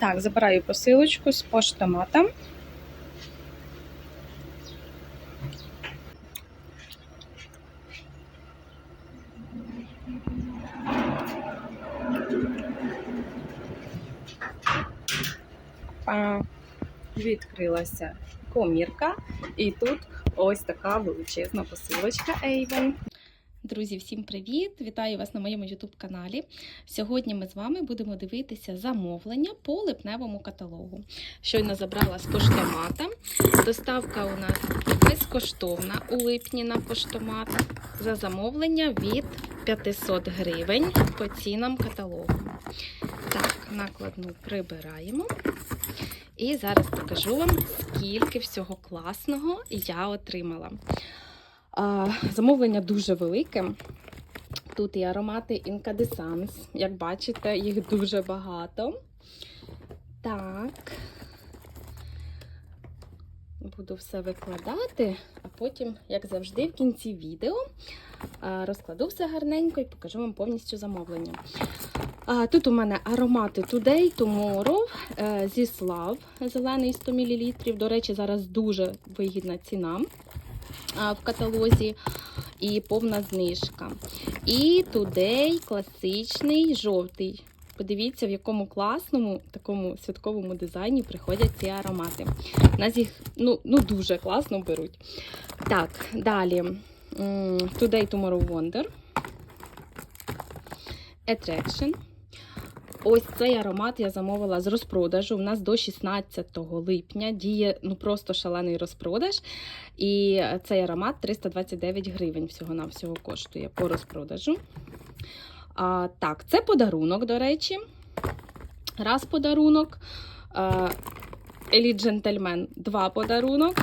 Так, забираю посилочку з поштомата. Па. Відкрилася комірка, і тут ось така величезна посилочка Avon. Друзі, всім привіт! Вітаю вас на моєму YouTube каналі. Сьогодні ми з вами будемо дивитися замовлення по липневому каталогу. Щойно забрала з поштомата. Доставка у нас безкоштовна у липні на поштомат за замовлення від 500 гривень по цінам каталогу. Так, накладну прибираємо. І зараз покажу вам, скільки всього класного я отримала. Замовлення дуже велике. Тут і аромати Incandescence. Як бачите, їх дуже багато. Так. Буду все викладати, а потім, як завжди, в кінці відео розкладу все гарненько і покажу вам повністю замовлення. Тут у мене аромати Today, Tomorrow, е, зі Slav, зелений 100 мл. До речі, зараз дуже вигідна ціна в каталозі і повна знижка. І Today класичний жовтий. Подивіться, в якому класному такому святковому дизайні приходять ці аромати. У Нас їх ну, ну дуже класно беруть. Так, далі. Today Tomorrow Wonder. Attraction. Ось цей аромат я замовила з розпродажу. У нас до 16 липня діє ну просто шалений розпродаж. І цей аромат 329 гривень всього-навсього коштує по розпродажу. А, Так, це подарунок, до речі. Раз подарунок. Еліт Джентльмен два подарунок.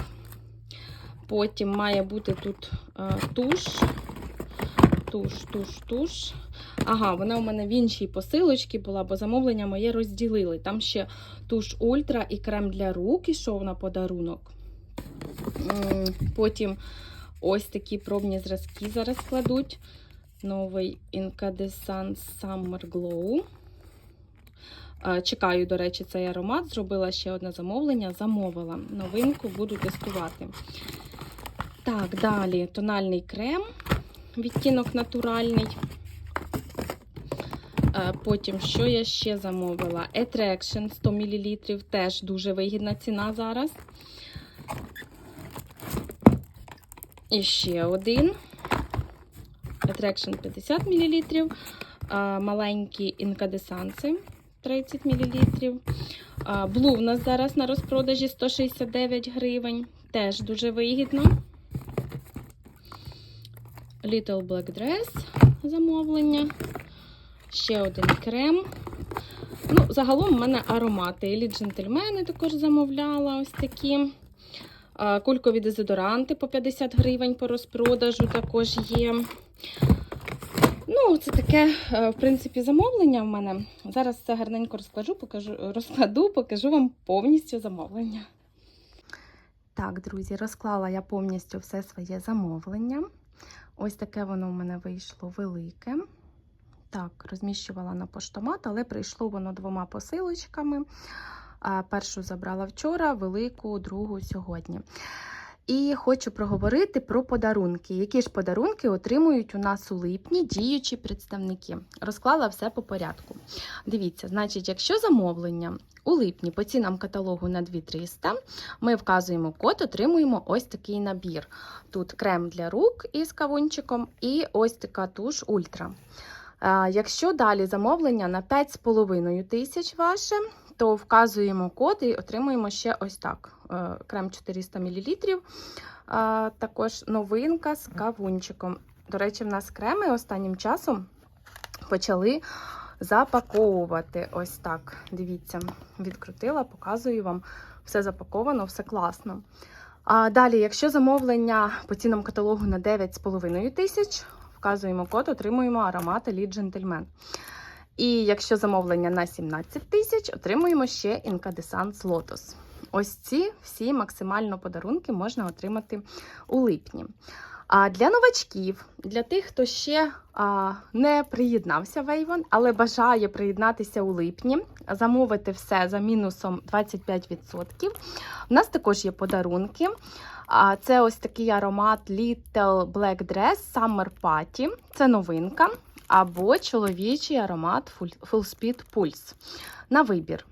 Потім має бути тут туш. Туш, туш, туш. Ага, вона у мене в іншій посилочці була, бо замовлення моє розділили. Там ще туш ультра і крем для рук ішов на подарунок. Потім ось такі пробні зразки зараз кладуть. Новий Incandescent Summer Glow. Чекаю, до речі, цей аромат. Зробила ще одне замовлення, замовила. Новинку буду тестувати. Так, далі тональний крем, відтінок натуральний. Потім, що я ще замовила? Attraction 100 мл, теж дуже вигідна ціна зараз. І ще один. Attraction 50 мл. Маленькі інкадесанси 30 мл. Блу в нас зараз на розпродажі 169 гривень. Теж дуже вигідно. Little Black Dress замовлення. Ще один крем. Ну, Загалом в мене аромати. Елі джентльмени також замовляла ось такі. Кулькові дезодоранти по 50 гривень по розпродажу також є. Ну, це таке, е, в принципі, замовлення в мене. Зараз все гарненько розкладу, покажу, розкладу, покажу вам повністю замовлення. Так, друзі, розклала я повністю все своє замовлення. Ось таке воно в мене вийшло велике. Так, розміщувала на поштомат, але прийшло воно двома посилочками. Першу забрала вчора, велику, другу сьогодні. І хочу проговорити про подарунки. Які ж подарунки отримують у нас у липні діючі представники? Розклала все по порядку. Дивіться, значить, якщо замовлення у липні по цінам каталогу на 2300, ми вказуємо код, отримуємо ось такий набір. Тут крем для рук із кавунчиком і ось така туш ультра. Якщо далі замовлення на 5,5 тисяч ваше, то вказуємо код і отримуємо ще ось так: е, крем 400 мл. Також новинка з кавунчиком. До речі, в нас креми останнім часом почали запаковувати. Ось так. Дивіться, відкрутила, показую вам. Все запаковано, все класно. А далі, якщо замовлення по цінам каталогу на 9,5 тисяч, вказуємо код, отримуємо аромати Лід Джентльмен. І якщо замовлення на 17 тисяч, отримуємо ще інкадесанс Лотос. Ось ці всі максимально подарунки можна отримати у липні. А для новачків, для тих, хто ще а, не приєднався в Avon, але бажає приєднатися у липні, замовити все за мінусом 25%. У нас також є подарунки. А, Це ось такий аромат Little Black Dress Summer Party. Це новинка. Або чоловічий аромат Full Speed Pulse. На вибір.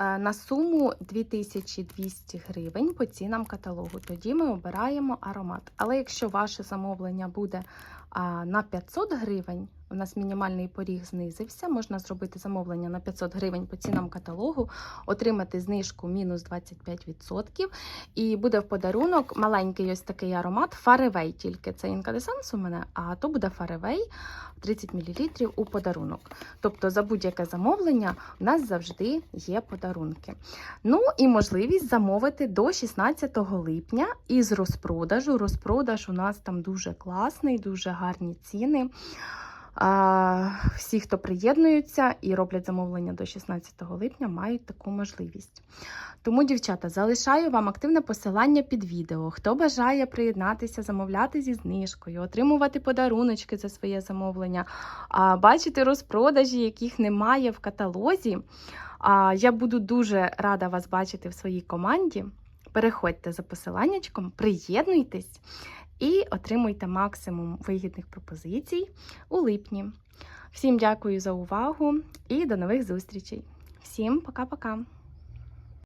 Е, На суму 2200 гривень по цінам каталогу. Тоді ми обираємо аромат. Але якщо ваше замовлення буде на 500 гривень, у нас мінімальний поріг знизився, можна зробити замовлення на 500 гривень по цінам каталогу, отримати знижку мінус 25%. І буде в подарунок маленький ось такий аромат Фаревей. Тільки це інкадесанс у мене, а то буде Фаревей 30 мл у подарунок. Тобто за будь-яке замовлення у нас завжди є подарунки. Ну і можливість замовити до 16 липня із розпродажу. Розпродаж у нас там дуже класний, дуже гарні ціни. Всі, хто приєднуються і роблять замовлення до 16 липня, мають таку можливість. Тому, дівчата, залишаю вам активне посилання під відео. Хто бажає приєднатися, замовляти зі знижкою, отримувати подаруночки за своє замовлення, бачити розпродажі, яких немає в каталозі. Я буду дуже рада вас бачити в своїй команді. Переходьте за посиланнячком, приєднуйтесь і отримуйте максимум вигідних пропозицій у липні. Всім дякую за увагу і до нових зустрічей. Всім пока-пока!